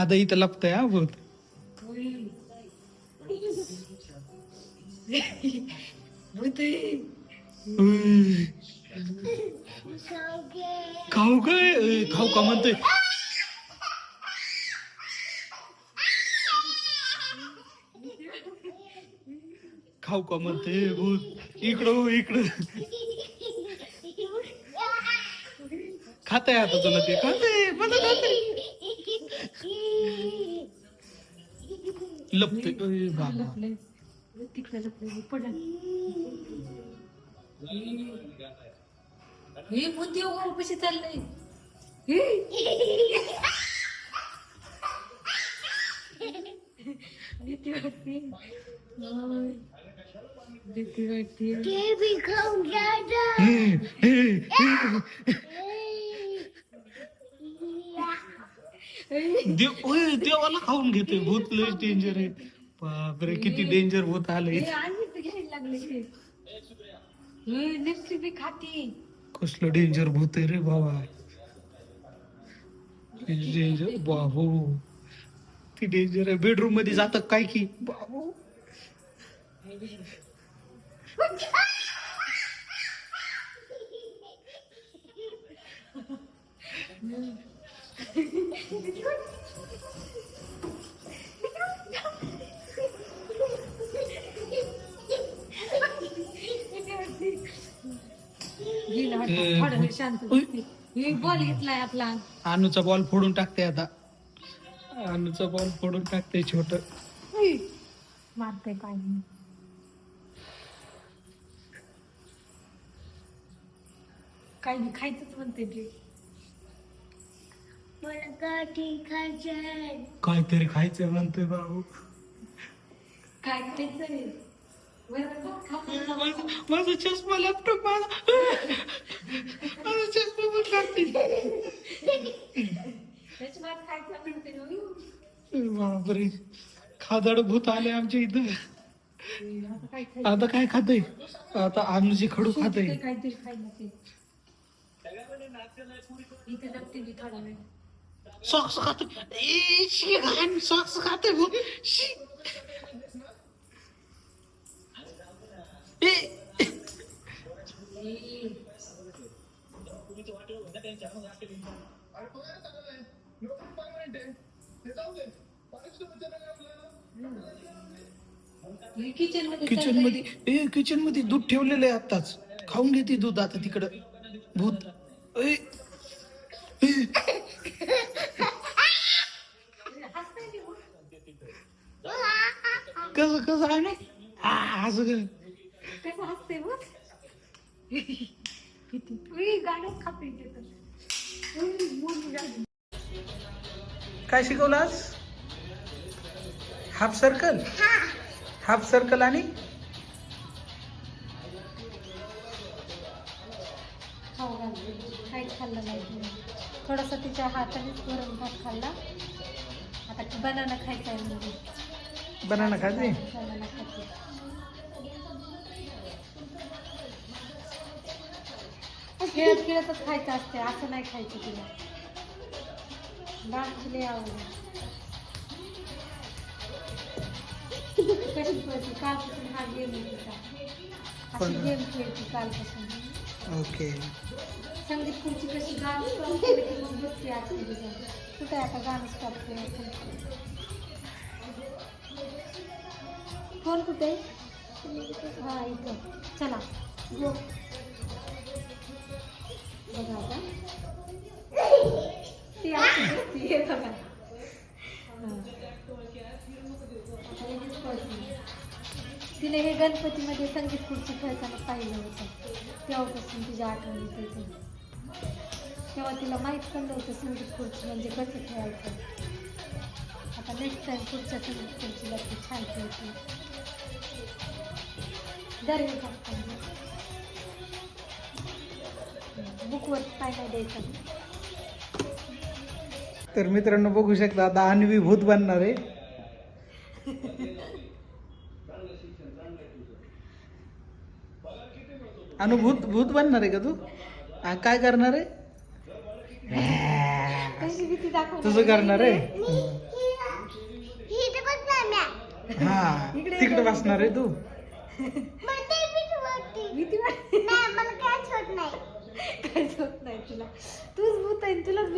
आता इथं लपतय हा भूत. खाऊ काय? खाऊ का म्हणतोय? खाऊ का म्हणते भूत. इकडं हो, इकडं. इकडं खाताय आता तुला ते खाते मला खाते लपते बाबा. हे बुद्धी कशी चाललंय. भीती वाटते. होय. भीती वाटते देव ओय, देवाला खाऊन घेतोय भूत लय डेंजर आहे बापरे किती डेंजर भूत आलंय आणि ते घ्यायला लागले ते. हे लिपस्टिक बी खाती. कसलं डेंजर भूत आहे रे बाबा. डेंजर बाबू. ती डेंजर आहे. बेडरूममध्ये जात काय की? बाबू. शांत उय. बसते. हे बॉल घेतलाय आपला. अनुचा बॉल फोडून टाकते आता. अनुचा बॉल फोडून टाकते छोट. मारते काय नाही खायचंच म्हणते ते. काहीतरी खायचं म्हणतोय काय खायचं. माझा माझा चष्मा लॅपटॉप माझा. माझा चष्मा पण लागते. बापरे. खादाड भूत आले आमच्या इथं. आता काय खाते आता अनुची खडू खाते काहीतरी खायला ते. शी घाण सॉक्स खाते भूत शी. ए, किचनमध्ये किचनमध्ये ए किचनमध्ये दूध ठेवलेलं आहे आताच. खाऊन घेते दूध आता तिकडं. भूत. ए, कसं कसं आहे ना असं? कसं हसते बघ. काय शिकवलं आज? Half circle? हाफ सर्कल आणि? खाऊ घालते काहीच खाल्लं नाही. थोडासा तिच्या हातानेच गरम भात खाल्ला. आता बनाना खायचा आहे बनाना खाते? खेळत खेळतच खायचं असते असं नाही खायचं तिला. आवडते कशी खेळते? कालपासून हा गेम अशी? गेम खेळते कालपासून. ओके. संगीत खुर्ची कशी गाणं स्टॉप केलं की मग बसते कुठे आता गाणं स्टॉप केलं? फोन कुठे? हा इथं. चला. बघा आता. ती हे. बघा. आता पळते. तिने हे गणपतीमध्ये संगीत खुर्ची खेळताना पाहिलं होतं. तेव्हापासून तिच्या आठवण येते. ते. तेव्हा तिला माहीत पण नव्हतं संगीत खुर्ची म्हणजे कसं खेळायचं. आता नेक्स्ट टाइम पुढच्या संगीत खुर्चीला ती छान खेळते दर हे बुकवर काय नाही द्यायचं तर मित्रांनो बघू शकता आता अन्वी भूत बनणार आहे. अनु भूत बनणार आहे का तू? काय करणार आहे? तुझं करणार आहे? हा इकडे तिकडे बसणार आहे तू. भीती काहीच होत नाही. काहीच होत नाही तुला. तूच भूत आहे तुलाच भीती